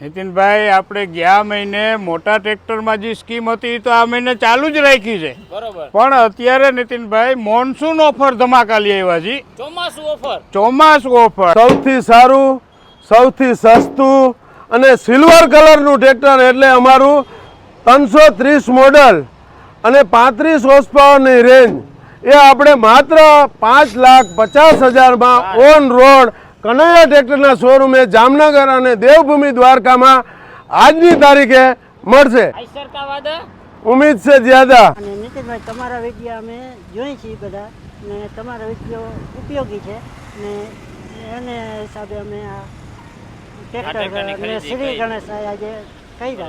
નીતિનભાઈ આપણે ગયા મહિને મોટા ટ્રેક્ટરમાં જે સ્કીમ હતી તો આ મહિને ચાલુ જ રાખી છે. બરોબર. પણ અત્યારે નીતિનભાઈ મોન્સૂન ઓફર ધમાકા લઈ આવ્યા છે ચોમાસું ઓફર. ચોમાસું ઓફર. સૌથી સારું સૌથી સસ્તું અને સિલ્વર કલરનું ટ્રેક્ટર એટલે અમારું ત્રણસો ત્રીસ મોડલ અને પાંત્રીસ હોર્સ પાવરની રેન્જ એ આપણે માત્ર પાંચ લાખ પચાસ હજારમાં ઓન રોડ કનૈયા ટ્રેક્ટરના શોરૂમે જામનગર અને દેવભૂમિ દ્વારકામાં આજની તારીખે મળશે. ઉમેદ કા વાદા ઉમ્મીદ છે જ્યાદા. અને નીતિનભાઈ તમારા વીડિયો અમે જોઈ છીએ બધા ને તમારા વીડિયો ઉપયોગી છે ને એને હિસાબે અમે આ ટ્રેક્ટર ને શ્રી. ગણેશ આજે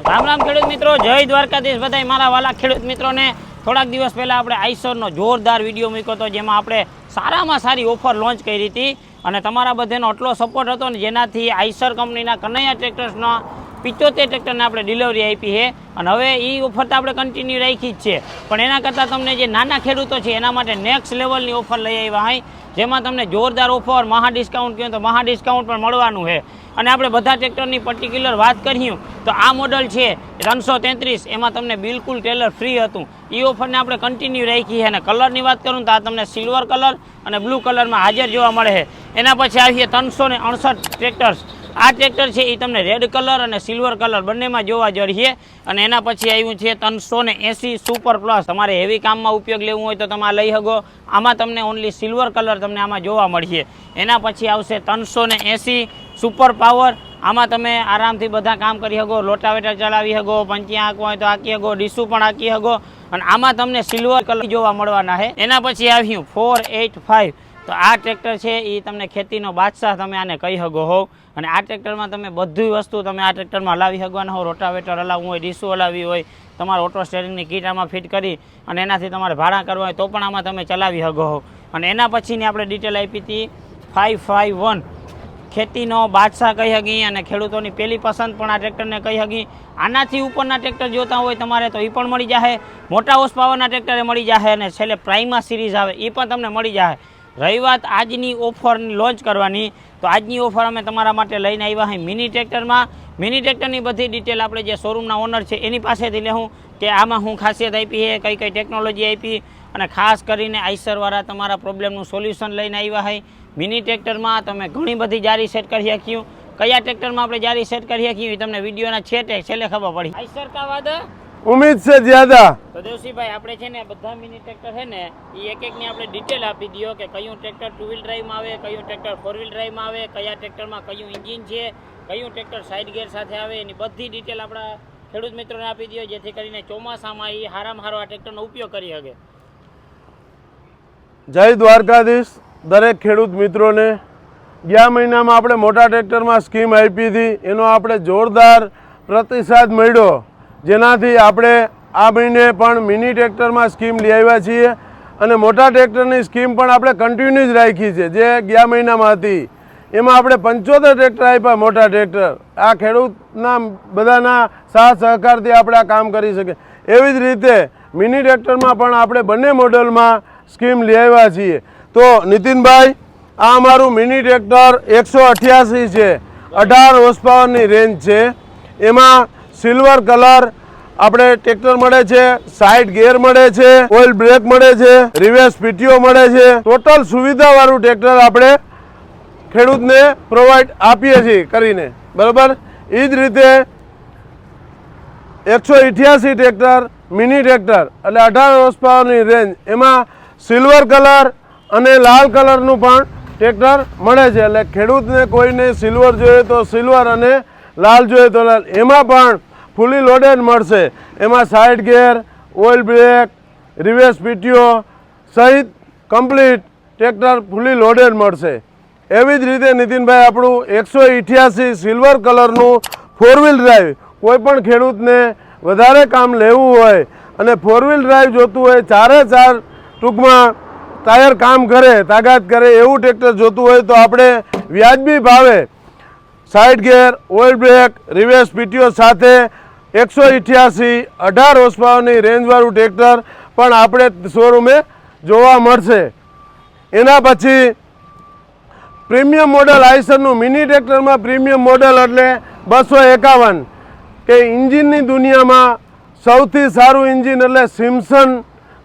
રામ રામ ખેડૂત મિત્રો જય દ્વારકાધીશ. બધાય મારા વાલા ખેડૂત મિત્રોને થોડાક દિવસ પહેલાં આપણે આઈસરનો જોરદાર વીડિયો મૂક્યો હતો જેમાં આપણે સારામાં સારી ઓફર લોન્ચ કરી હતી. અને તમારા બધાનો એટલો સપોર્ટ હતો ને જેનાથી આઈસર કંપનીના કનૈયા ટ્રેક્ટર્સના પિત્તોતેર ટ્રેક્ટરને આપણે ડિલિવરી આપી છે. અને હવે એ ઓફર તો આપણે કન્ટિન્યુ રાખી જ છે. પણ એના કરતાં તમને જે નાના ખેડૂતો છે એના માટે નેક્સ્ટ લેવલની ઓફર લઈ આવ્યા હોય જેમાં તમને જોરદાર ઓફર મહા ડિસ્કાઉન્ટ કહ્યું તો મહા ડિસ્કાઉન્ટ પણ મળવાનું છે. અને આપણે બધા ટ્રેક્ટરની પર્ટિક્યુલર વાત કરીએ તો આ મોડલ છે ત્રણસો તેત્રીસ. એમાં તમને બિલકુલ ટેલર ફ્રી હતું. એ ઓફરને આપણે કન્ટિન્યુ રાખી છે. અને કલરની વાત કરું તો આ તમને સિલ્વર કલર અને બ્લુ કલરમાં હાજર જોવા મળે છે. એના પછી આવીએ ત્રણસો ને અડસઠ ટ્રેક્ટર્સ આ ટ્રેક્ટર છે એ તમને રેડ કલર અને સિલ્વર કલર બંનેમાં જોવા જળીએ અને એના પછી આવ્યું છે ત્રણસો ને એંસી સુપર પ્લસ તમારે હેવી કામમાં ઉપયોગ લેવું હોય તો તમે આ લઈ શકો. આમાં તમને ઓનલી સિલ્વર કલર તમને આમાં જોવા મળશે. એના પછી આવશે ત્રણસો ને એંસી સુપર પાવર આમાં તમે આરામથી બધા કામ કરી શકો લોટાવેટર ચલાવી શકો પંચિયા આંકવા હોય તો આંકી શકો, ડીસું પણ આંકી શકો. અને આમાં તમને સિલ્વર કલર જોવા મળવાના છે. એના પછી આવ્યું ફોર એટ ફાઇવ તો આ ટ્રેક્ટર છે એ તમને ખેતીનો બાદશાહ તમે આને કહી શકો હોવ અને આ ટ્રેક્ટરમાં તમે બધી વસ્તુ તમે આ ટ્રેક્ટરમાં હલાવી શકવાના હો. રોટાવેટર હલાવવું હોય ડીસું હલાવવી હોય, તમારે ઓટો સ્ટેરિંગની કીટ આમાં ફિટ કરી અને એનાથી તમારે ભાડા કરવા હોય તો પણ આમાં તમે ચલાવી શકો હો. અને એના પછીની આપણે ડિટેલ આપી હતી ફાઇવ ફાઇવ વન ખેતીનો બાદશાહ કહી શકી અને ખેડૂતોની પહેલી પસંદ પણ આ ટ્રેક્ટરને કહી શકી આનાથી ઉપરના ટ્રેક્ટર જોતા હોય તમારે તો એ પણ મળી જશે મોટા હોર્સ પાવરના ટ્રેક્ટરે મળી જશે અને છેલ્લે પ્રાઇમા સિરીઝ આવે એ પણ તમને મળી જશે રહી વાત આજની ઓફર લોન્ચ કરવાની. તો આજની ઓફર અમે તમારા માટે લઈને આવ્યા છીએ મિની ટ્રેક્ટરમાં. મિની ટ્રેક્ટરની બધી ડિટેલ આપણે જે શોરૂમના ઓનર છે એની પાસેથી લેવું કે આમાં હું ખાસિયત આપી છે કઈ કઈ ટેકનોલોજી આપી અને ખાસ કરીને આઈસરવાળા તમારા પ્રોબ્લેમનું સોલ્યુશન લઈને આવ્યા હોય મિની ટ્રેક્ટરમાં તમે ઘણી બધી જારી સેટ કરી શક્યું કયા ટ્રેક્ટરમાં આપણે જારી સેટ કરી શક્યું એ તમને વિડીયોના છેટે છેલ્લે ખબર પડી. આઈસર કા વાદ ઉમ્મીદ છે જ્યાદા. તો દેવસિંહભાઈ આપણે છે ને બધા મિની ટ્રેક્ટર છે ને એ એક એકની આપણે ડિટેલ આપી દો કે કયું ટ્રેક્ટર ટુ વ્હીલ ડ્રાઈવમાં આવે કયું ટ્રેક્ટર ફોર વ્હીલ ડ્રાઈવમાં આવે કયા ટ્રેક્ટરમાં કયું એન્જિન છે કયું ટ્રેક્ટર સાઇડ ગેર સાથે આવે એની બધી ડિટેલ આપણા ખેડૂત મિત્રોને આપી દો જેથી કરીને ચોમાસામાં એ હારામાં હારો આ ટ્રેક્ટરનો ઉપયોગ કરી શકે. જય દ્વારકાધીશ દરેક ખેડૂત મિત્રોને. ગયા મહિનામાં આપણે મોટા ટ્રેક્ટરમાં સ્કીમ આપી હતી એનો આપણે જોરદાર પ્રતિસાદ મળ્યો. જેનાથી આપણે આ મહિને પણ મિની ટ્રેક્ટરમાં સ્કીમ લઈ આવ્યા છીએ અને મોટા ટ્રેક્ટરની સ્કીમ પણ આપણે કન્ટિન્યુ જ રાખી છે જે ગયા મહિનામાં હતી એમાં આપણે પંચોતેર ટ્રેક્ટર આપ્યા મોટા ટ્રેક્ટર. આ ખેડૂતના બધાના સાથ સહકારથી આપણે આ કામ કરી શકીએ. એવી જ રીતે મિની ટ્રેક્ટરમાં પણ આપણે બંને મોડલમાં સ્કીમ લઈ આવ્યા છીએ. તો નીતિનભાઈ, આ અમારું મિની ટ્રેક્ટર એકસો છે. અઢાર પાવરની રેન્જ છે. એમાં સિલ્વર કલર આપણે ટ્રેક્ટર મળે છે સાઇડ ગેર મળે છે ઓઇલ બ્રેક મળે છે રિવર્સ પીટીઓ મળે છે. ટોટલ સુવિધાવાળું ટ્રેક્ટર આપણે ખેડૂતને પ્રોવાઈડ આપીએ છીએ કરીને. બરાબર? એ જ રીતે એકસો અઠ્યાસી ટ્રેક્ટર મિની ટ્રેક્ટર એટલે અઢાર હોર્સ પાવરની રેન્જ એમાં સિલ્વર કલર અને લાલ કલરનું પણ ટ્રેક્ટર મળે છે. એટલે ખેડૂતને કોઈને સિલ્વર જોઈએ તો સિલ્વર અને લાલ જોઈએ તો લાલ. એમાં પણ ફૂલી લોડેડ મળશે. એમાં side gear oil brake reverse PTO સહિત કમ્પ્લીટ ટ્રેક્ટર ફૂલી લોડેડ મળશે. એવી જ રીતે નીતિનભાઈ આપણું એકસો અઠ્યાસી સિલ્વર કલરનું ફોર વ્હીલ ડ્રાઈવ કોઈપણ ખેડૂતને વધારે કામ લેવું હોય અને ફોર વ્હીલ ડ્રાઈવ જોતું હોય, ચારે ચાર ટૂંકમાં ટાયર કામ કરે, તાકાત કરે એવું ટ્રેક્ટર જોતું હોય તો આપણે વ્યાજબી ભાવે. Side gear oil brake reverse PTO સાથે એકસો ઇઠ્યાસી અઢાર હોસપાવરની રેન્જવાળું ટ્રેક્ટર પણ આપણે શોરૂમે જોવા મળશે. એના પછી પ્રીમિયમ મોડલ આઈસરનું મિની ટ્રેક્ટરમાં પ્રીમિયમ મોડલ એટલે બસો એકાવન, કે ઇન્જિનની દુનિયામાં સૌથી સારું ઇન્જિન એટલે સિમ્સન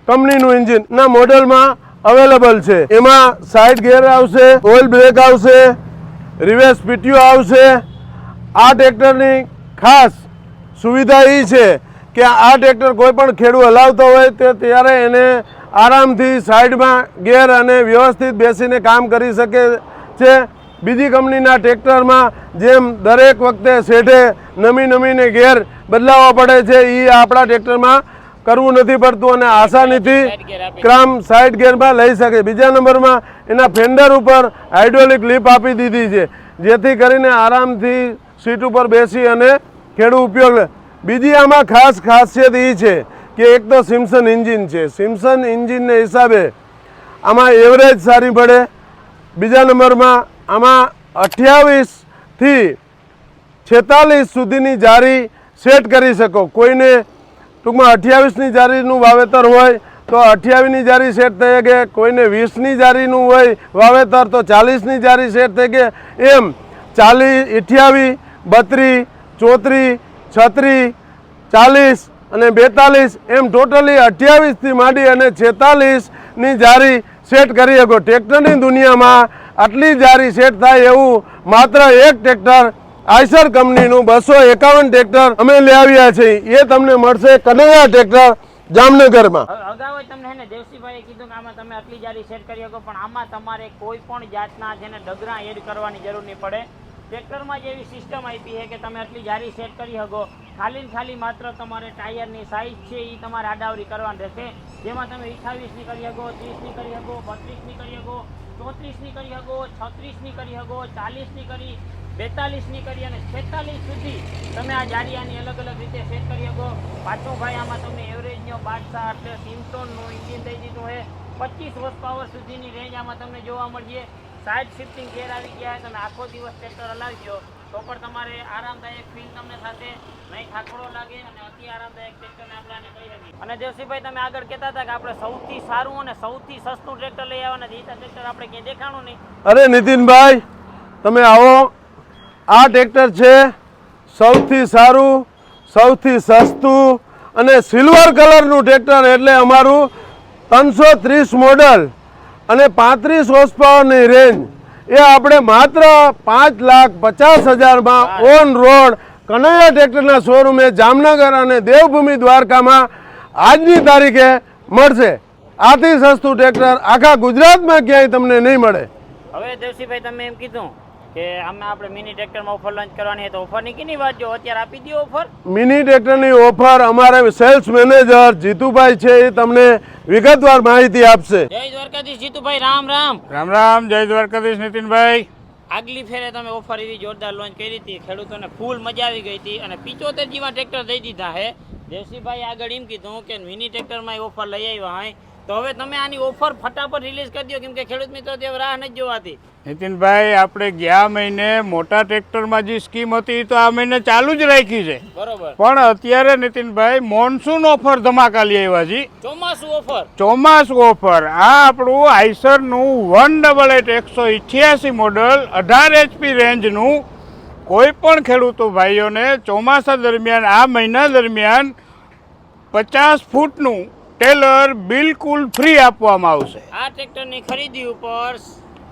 કંપનીનું ઇન્જિન ના મોડેલમાં અવેલેબલ છે. એમાં સાઇડ ગેર આવશે ઓઇલ બ્રેક આવશે રિવર્સ પીટીઓ આવશે. આ ટ્રેક્ટરની ખાસ સુવિધા એ છે કે આ ટ્રેક્ટર કોઈ પણ ખેડૂત હલાવતો હોય તે ત્યારે એને આરામથી સાઈડમાં ગેર અને વ્યવસ્થિત બેસીને કામ કરી શકે છે. બીજી કંપનીના ટ્રેક્ટરમાં જેમ દરેક વખતે શેઠે નમી નમીને ગેર બદલાવવા પડે છે એ આપણા ટ્રેક્ટરમાં કરવું નથી પડતું અને આસાનીથી ક્રામ સાઈડ ગેરમાં લઈ શકે. બીજા નંબરમાં એના ફેન્ડર ઉપર હાઇડ્રોલિક લિપ આપી દીધી છે જેથી કરીને આરામથી સીટ ઉપર બેસી અને ખેડૂત ઉપયોગ બીજી આમાં ખાસ ખાસિયત એ છે કે એક તો સિમ્સન એન્જિન છે. સિમ્સન એન્જિનને હિસાબે આમાં એવરેજ સારી પડે. બીજા નંબરમાં આમાં અઠ્યાવીસથી છેતાલીસ સુધીની જારી સેટ કરી શકો. કોઈને ટૂંકમાં અઠ્યાવીસની જારીનું વાવેતર હોય તો અઠ્યાવીસની જારી સેટ થઈ શકે. કોઈને વીસની જારીનું હોય વાવેતર તો ચાલીસની જારી સેટ થઈ કે એમ ચાલીસ અઠ્યાવીસ બત્રીસ ચોત્રીસ છત્રીસ ચાલીસ અને બેતાલીસ એમ ટોટલી અઠ્યાવીસથી માંડી અને છેતાલીસની જારી સેટ કરી શકો. ટ્રેક્ટરની દુનિયામાં આટલી જારી સેટ થાય એવું માત્ર એક ટ્રેક્ટર આઈસર કંપનીનું બસો એકાવન ટ્રેક્ટર અમે લઈ આવ્યા છીએ એ તમને મળશે કનૈયા ટ્રેક્ટર જામનગરમાં. અગાઉ તમને હે ને દેવસીભાઈએ કીધું કે આમાં તમે આટલી જારી સેટ કરી શકો, પણ આમાં તમારે કોઈ પણ જાતના જેને ડગરા એડ કરવાની જરૂર નહીં પડે. ટ્રેક્ટરમાં જ એવી સિસ્ટમ આપી છે કે તમે આટલી જારી સેટ કરી શકો. ખાલી ને ખાલી માત્ર તમારે ટાયરની સાઇઝ છે એ તમારે આડાવરી કરવાની રહેશે. જેમાં તમે અઠાવીસની કરી શકો, ત્રીસની કરી શકો, બત્રીસની કરી શકો, ચોત્રીસની કરી શકો, છત્રીસની કરી શકો, ચાલીસની કરી, બેતાલીસની કરી અને છેતાલીસ સુધી તમે આ જારિયાની અલગ અલગ રીતે સેટ કરી શકો. પાછો ભાઈ આમાં તમને એવરેજનો બાદશાહ એટલે સિમ્સોનનું ઇન્જિન દઈ દીધું છે. પચીસ હોર્સ પાવર સુધીની રેન્જ આમાં તમને જોવા મળશે સાઇડ શિફ્ટિંગ ગેર આવી ગયા તમે આખો દિવસ ટ્રેક્ટર હલાવજો, તો પણ તમારે આરામદાયક ફીલ તમને સાથે નહીં થાકડો લાગે અને અતિ આરામદાયક ટ્રેક્ટરને આપણે આને કહી શકીએ. અને દેવસિંહભાઈ તમે આગળ કહેતા હતા કે આપણે સૌથી સારું અને સૌથી સસ્તું ટ્રેક્ટર લઈ આવવાના જીતા ટ્રેક્ટર આપણે ક્યાંય દેખાણું નહીં. અરે, નીતિનભાઈ, તમે આવો. આ ટ્રેક્ટર છે સૌથી સારું, સૌથી સસ્તું અને સિલ્વર કલરનું ટ્રેક્ટર એટલે અમારું ત્રણસો ત્રીસ મોડલ અને પાંત્રીસ હોર્સ પાવરની રેન્જ એ આપણે માત્ર પાંચ લાખ પચાસ હજારમાં ઓન રોડ કનૈયા ટ્રેક્ટરના શોરૂમે જામનગર અને દેવભૂમિ દ્વારકામાં આજની તારીખે મળશે. આથી સસ્તું ટ્રેક્ટર આખા ગુજરાતમાં ક્યાંય તમને નહીં મળે. હવે દેવસીભાઈ તમે એમ કીધું કે અમે આપણે મિની ટ્રેક્ટરમાં ઓફર લોન્ચ કરવાની છે તો ઓફરની કેની વાત જો અત્યારે આપી દો ઓફર મિની ટ્રેક્ટરની ઓફર અમારે સેલ્સ મેનેજર જીતુભાઈ છે એ તમને વિગતવાર માહિતી આપશે. જય દ્વારકાધીશ જીતુભાઈ રામ રામ. રામ રામ જય દ્વારકાધીશ નીતિનભાઈ. આગલી ફેરે તમે ઓફર એવી જોરદાર લોન્ચ કરી હતી ખેડૂતોને ફૂલ મજા આવી ગઈ હતી અને પિચોતેર જેવા ટ્રેક્ટર દઈ દીધા હે દેવસીભાઈ આગળ એમ કીધું કે મિની ટ્રેક્ટરમાં એ ઓફર લઈ આવ્યા હોય તો હવે તમે આની ઓફર ફટાફટ રિલીઝ કરી દો કેમ કે ખેડૂત મિત્રો તે રાહ નથી જોવાતી. નીતિનભાઈ આપણે ગયા મહિને મોટા ટ્રેક્ટરમાં જે સ્કીમ હતી તો આ મહિને ચાલુ જ રાખી છે. બરોબર. પણ અત્યારે નીતિનભાઈ મોન્સૂન ઓફર ધમાકા લઈ આવ્યા છે. ચોમાસું ઓફર ચોમાસું ઓફર આ આપણું આઈસરનું વન ડબલ એટ એકસો ઇઠ્યાસી મોડલ અઢાર એચપી રેન્જનું કોઈ પણ ખેડૂતો ભાઈઓને ચોમાસા દરમિયાન આ મહિના દરમિયાન પચાસ ફૂટનું ટેલર બિલકુલ ફ્રી આપવામાં આવશે. આ ટ્રેક્ટરની ખરીદી ઉપર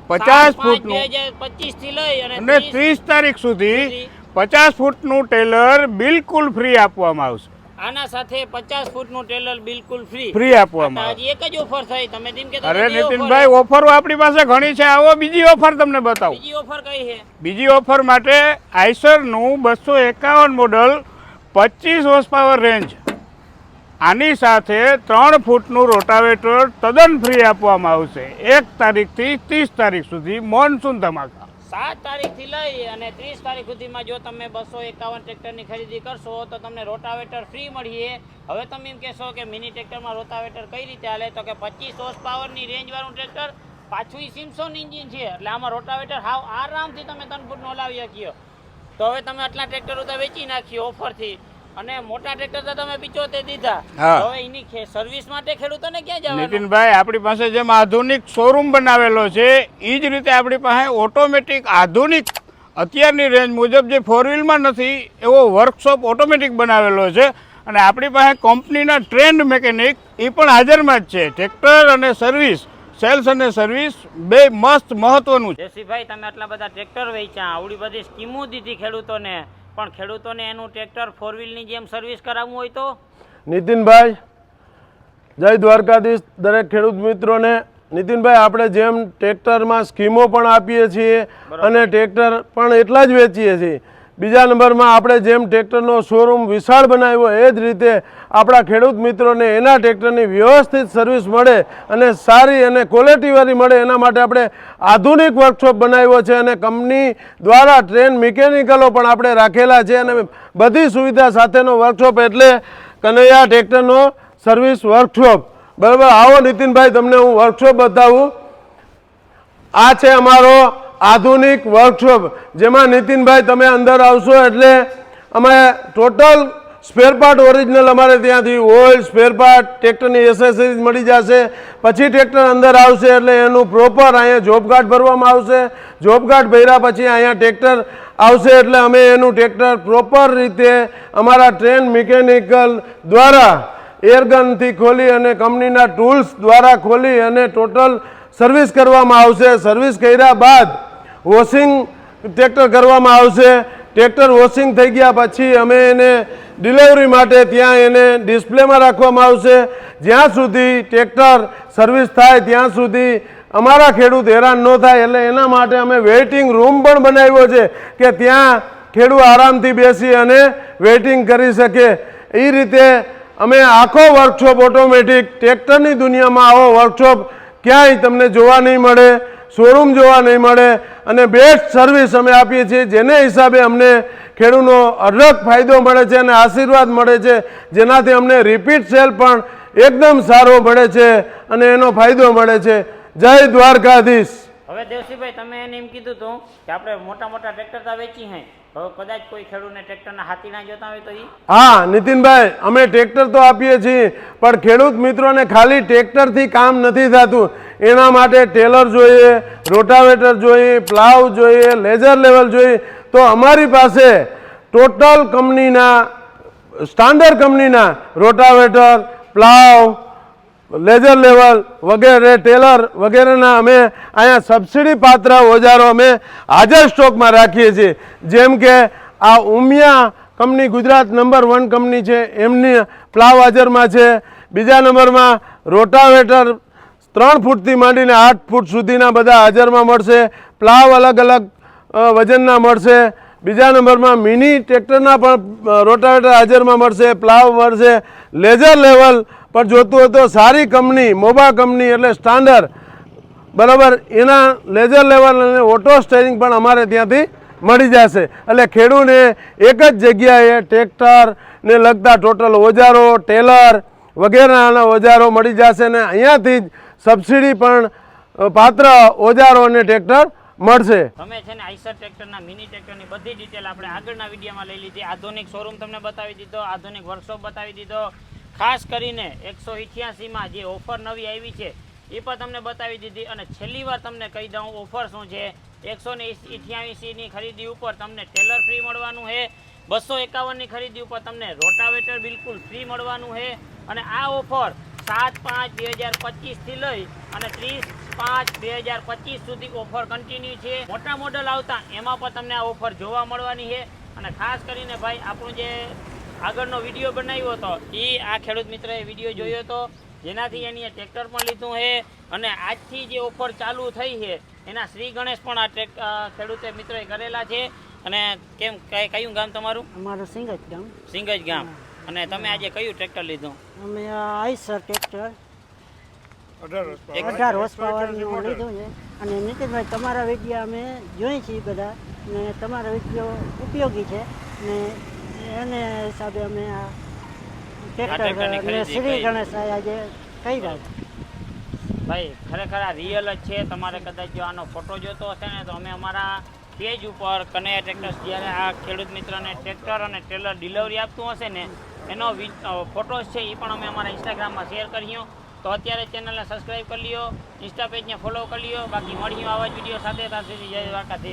પચાસ ફૂટનું. પચીસથી લઈ અને ત્રીસ તારીખ સુધી પચાસ ફૂટનું ટેલર બિલકુલ ફ્રી આપવામાં આવશે. આના સાથે પચાસ ફૂટનું ટેલર બિલકુલ ફ્રી. ફ્રી આપવામાં આવશે. એક જ ઓફર થઈ. તમે જેમ કે અરે નીતિનભાઈ ઓફરો આપણી પાસે ઘણી છે. આવો બીજી ઓફર તમને બતાવું. બીજી ઓફર કઈ છે? બીજી ઓફર માટે આઈસરનું બસો એકાવન મોડલ પચીસ હોર્સ પાવર રેન્જ આની સાથે ત્રણ ફૂટનું રોટાવેટર તદ્દન ફ્રી આપવામાં આવશે. એક તારીખથી ત્રીસ તારીખ સુધી મોનસૂન ધમાકા. સાત તારીખથી લઈ અને ત્રીસ તારીખ સુધીમાં જો તમે બસો એકાવન ટ્રેક્ટરની ખરીદી કરશો તો તમને રોટાવેટર ફ્રી મળીએ. હવે તમે એમ કહેશો કે મિની ટ્રેક્ટરમાં રોટાવેટર કઈ રીતે હાલે? તો કે પચીસ હોર્સ પાવરની રેન્જવાળું ટ્રેક્ટર પાછું સિમસોન ઇન્જિન છે. એટલે આમાં રોટાવેટર હાવ આરામથી તમે ત્રણ ફૂટનું હલાવી શકીએ. તો હવે તમે આટલા ટ્રેક્ટરો તો વેચી નાખ્યો ઓફરથી અને મોટા ટ્રેક્ટર તો તમે પિચોતેર દીધા. હવે એની સર્વિસ માટે ખેડૂતોને ક્યાં જવાનું? નીતિનભાઈ આપણી પાસે જેમ આધુનિક શોરૂમ બનાવેલો છે એ જ રીતે આપણી પાસે ઓટોમેટિક આધુનિક અત્યારની રેન્જ મુજબ જે ફોર વ્હીલમાં નથી એવો વર્કશોપ ઓટોમેટિક બનાવેલો છે. અને આપણી પાસે કંપનીના ટ્રેન્ડ મેકેનિક એ પણ હાજરમાં જ છે. ટ્રેક્ટર અને સર્વિસ સેલ્સ અને સર્વિસ બે મસ્ત મહત્વનું છે. જયશ્રીભાઈ તમે આટલા બધા ટ્રેક્ટર વેચ્યા આવડી બધી સ્કીમો દીધી ખેડૂતોને. પણ ખેડૂતોને એનું ટ્રેક્ટર ફોર વ્હીલની જેમ સર્વિસ કરાવવું હોય તો? નીતિનભાઈ જય દ્વારકાધીશ. દરેક ખેડૂત મિત્રોને નીતિનભાઈ આપણે જેમ ટ્રેક્ટરમાં સ્કીમો પણ આપીએ છીએ અને ટ્રેક્ટર પણ એટલા જ વેચીએ છીએ. બીજા નંબરમાં આપણે જેમ ટ્રેક્ટરનો શોરૂમ વિશાળ બનાવ્યો, એ જ રીતે આપણા ખેડૂત મિત્રોને એના ટ્રેક્ટરની વ્યવસ્થિત સર્વિસ મળે અને સારી અને ક્વોલિટીવાળી મળે, એના માટે આપણે આધુનિક વર્કશોપ બનાવ્યો છે અને કંપની દ્વારા ટ્રેન મિકેનિકલો પણ આપણે રાખેલા છે અને બધી સુવિધા સાથેનો વર્કશોપ એટલે કનૈયા ટ્રેક્ટરનો સર્વિસ વર્કશોપ બરાબર? આવો નીતિનભાઈ, તમને હું વર્કશોપ બતાવું. આ છે અમારો આધુનિક વર્કશોપ જેમાં નીતિનભાઈ તમે અંદર આવશો એટલે અમે ટોટલ સ્પેરપાર્ટ ઓરિજિનલ અમારે ત્યાંથી ઓઇલ સ્પેરપાર્ટ ટ્રેક્ટરની એસેસરીઝ મળી જશે. પછી ટ્રેક્ટર અંદર આવશે એટલે એનું પ્રોપર અહીંયા જોબ કાર્ડ ભરવામાં આવશે. જોબ કાર્ડ ભર્યા પછી અહીંયા ટ્રેક્ટર આવશે એટલે અમે એનું ટ્રેક્ટર પ્રોપર રીતે અમારા ટ્રેન મિકેનિકલ દ્વારા એરગનથી ખોલી અને કંપનીના ટૂલ્સ દ્વારા ખોલી અને ટોટલ સર્વિસ કરવામાં આવશે. સર્વિસ કર્યા બાદ વોશિંગ ટ્રેક્ટર કરવામાં આવશે. ટ્રેક્ટર વોશિંગ થઈ ગયા પછી અમે એને ડિલિવરી માટે ત્યાં એને ડિસ્પ્લેમાં રાખવામાં આવશે. જ્યાં સુધી ટ્રેક્ટર સર્વિસ થાય ત્યાં સુધી અમારા ખેડૂત હેરાન ન થાય એટલે એના માટે અમે વેઇટિંગ રૂમ પણ બનાવ્યો છે કે ત્યાં ખેડૂત આરામથી બેસી અને વેઇટિંગ કરી શકે. એ રીતે અમે આખો વર્કશોપ ઓટોમેટિક ટ્રેક્ટરની દુનિયામાં આવો વર્કશોપ ક્યાંય તમને જોવા નહીં મળે. શોરૂમ જોવા નહીં મળે અને બેસ્ટ સર્વિસ અમે આપીએ છીએ જેને હિસાબે અમને ખેડૂતનો અઢળક ફાયદો મળે છે અને આશીર્વાદ મળે છે જેનાથી અમને રિપીટ સેલ પણ એકદમ સારો મળે છે અને એનો ફાયદો મળે છે. જય દ્વારકાધીશ. હવે દેવસીભાઈ તમે એને એમ કીધું હતું કે આપણે મોટા મોટા ટ્રેક્ટર તો વેચી હે હવે કદાચ કોઈ ખેડૂતને ટ્રેક્ટરના હાથી ના જોતા હોય તો એ હા નીતિનભાઈ અમે ટ્રેક્ટર તો આપીએ છીએ પણ ખેડૂત મિત્રોને ખાલી ટ્રેક્ટરથી કામ નથી થતું. એના માટે ટેલર જોઈએ, રોટાવેટર જોઈએ, પ્લાવ જોઈએ, લેઝર લેવલ જોઈએ. તો અમારી પાસે ટોટલ કંપનીના, સ્ટાન્ડર્ડ કંપનીના રોટાવેટર, પ્લાવ, લેઝર લેવલ વગેરે, ટેલર વગેરેના અમે અહીંયા સબસિડી પાત્ર ઓજારો અમે હાજર સ્ટોકમાં રાખીએ છીએ. જેમ કે આ Umiya company Gujarat number one company છે, એમની પ્લાવ હાજરમાં છે. બીજા નંબરમાં રોટાવેટર ત્રણ ફૂટથી માંડીને આઠ ફૂટ સુધીના બધા હાજરમાં મળશે. પ્લાવ અલગ અલગ વજનના મળશે. બીજા નંબરમાં મિની ટ્રેક્ટરના પણ રોટાવેટર હાજરમાં મળશે. પ્લાવ મળશે. લેઝર લેવલ પણ જોતું હોય તો સારી કંપની મોબા કંપની એટલે સ્ટાન્ડર્ડ. બરાબર? એના લેઝર લેવલ અને ઓટો સ્ટેરિંગ પણ અમારે ત્યાંથી મળી જશે. એટલે ખેડૂને એક જ જગ્યાએ ટ્રેક્ટરને લગતા ટોટલ ઓજારો, ટેલર વગેરેના ઓજારો મળી જશે ને અહીંયાથી જ સબસિડી પણ પાત્ર, ઓજારો અને ટ્રેક્ટર મળશે. તમે છે ને આઈસર ટ્રેક્ટરના, મિની ટ્રેક્ટરની બધી ડિટેલ આપણે આગળના વિડીયોમાં લઈ લીધી. આધુનિક શોરૂમ તમને બતાવી દીધો, આધુનિક વર્કશોપ બતાવી દીધો. ખાસ કરીને એકસો ઇઠ્યાસીમાં જે ઓફર નવી આવી છે, એ પણ તમને બતાવી દીધી. અને છેલ્લી વાર તમને કહી દઉં ઓફર શું છે? એકસો ને ઇઠ્યાવીસીની ખરીદી ઉપર તમને ટેલર ફ્રી મળવાનું છે. બસો એકાવનની ખરીદી ઉપર તમને રોટાવેટર બિલકુલ ફ્રી મળવાનું છે. અને આ ઓફર સાત પાંચ બે હજાર પચીસથી લઈ અને ત્રીસ પાંચ બે હજાર પચીસ સુધી ઓફર કન્ટિન્યુ છે. મોટા મોડલ આવતા એમાં પણ તમને આ ઓફર જોવા મળવાની છે. અને ખાસ કરીને ભાઈ આપણું જે આગળનો વીડિયો બનાવ્યો હતો એ આ ખેડૂત મિત્રએ વીડિયો જોયો હતો. જેનાથી એની ટ્રેક્ટર પણ લીધું છે અને આજથી જે ઓફર ચાલુ થઈ છે એના શ્રી ગણેશ પણ આ ટ્રેક ખેડૂતે મિત્રએ કરેલા છે. અને કેમ કઈ- કયું ગામ તમારું? અમારું સિંગજ ગામ. સિંગજ ગામ. અને તમે આજે કયું ટ્રેક્ટર લીધું? અમે આ આઈસર ટ્રેક્ટર. અઢાર હોર્સ પાવરનું લીધું છે. અને નીતિનભાઈ તમારા વીડિયો અમે જોઈ છીએ બધા ને તમારા વીડિયો ઉપયોગી છે. ને એને હિસાબે અમે આ ટ્રેક્ટર ટ્રેક્ટરની ને ખરીદી શ્રી ગણેશ આજે કર્યા છે. ભાઈ ખરેખર આ રિયલ જ છે. તમારે કદાચ જો આનો ફોટો જોતો હશે ને તો અમે અમારા પેજ ઉપર કનૈયા ટ્રેક્ટર્સ જ્યારે આ ખેડૂત મિત્રને ટ્રેક્ટર અને ટ્રેલર ડિલિવરી આપતું હશે ને એનો ફોટોસ છે એ પણ અમે અમારા ઇન્સ્ટાગ્રામમાં શેર કર્યો તો અત્યારે ચેનલને સબસ્ક્રાઈબ કરી લ્યો ઇન્સ્ટા પેજને ફોલો કરી લ્યો. બાકી મળ્યું આવા જ વીડિયો સાથે. સુધી જય દ્વારકાધીશ.